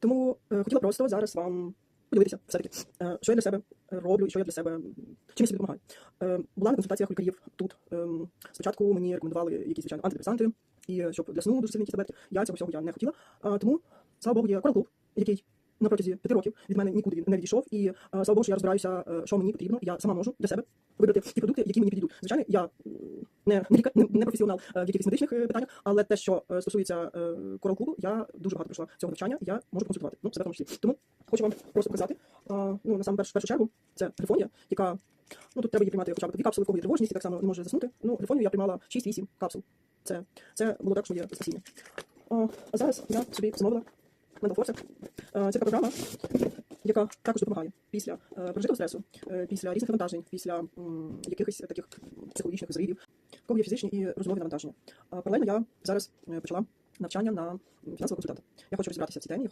Тому е, хотіла просто зараз вам поділитися все-таки, е, що я для себе роблю і що я для себе чим я собі допомагаю. Е, була на консультаціях лікарів тут. Ем, спочатку мені рекомендували якісь звичайно антидепресанти, і щоб для сну дуже сильні таблетки. Я цього всього я не хотіла. Тому, слава Богу, є Coral який на протязі п'яти років від мене нікуди він не відійшов. І слава Богу, що я розбираюся, що мені потрібно. Я сама можу для себе вибрати ті продукти, які мені підійдуть. Звичайно, я не, лікар, не, професіонал е, в якихось медичних е, питаннях, але те, що е, стосується Coral Club, я дуже багато пройшла цього навчання, я можу консультувати. Ну, себе в тому числі. Тому хочу вам просто показати. ну, на саме першу, чергу, це грифонія, яка ну тут треба її приймати хоча б дві капсули, в кого є тривожність, і так само не може заснути. Ну, грифонію я приймала 6-8 капсул. Це, це було також моє спасіння. А, зараз я собі замовила Мендофорса. Це така програма, яка також допомагає після пережитого стресу, після різних навантажень, після якихось таких психологічних зривів, в кого є фізичні і розумові навантаження. Паралельно я зараз е, почала навчання на фінансового консультанта. Я хочу розібратися в цій темі.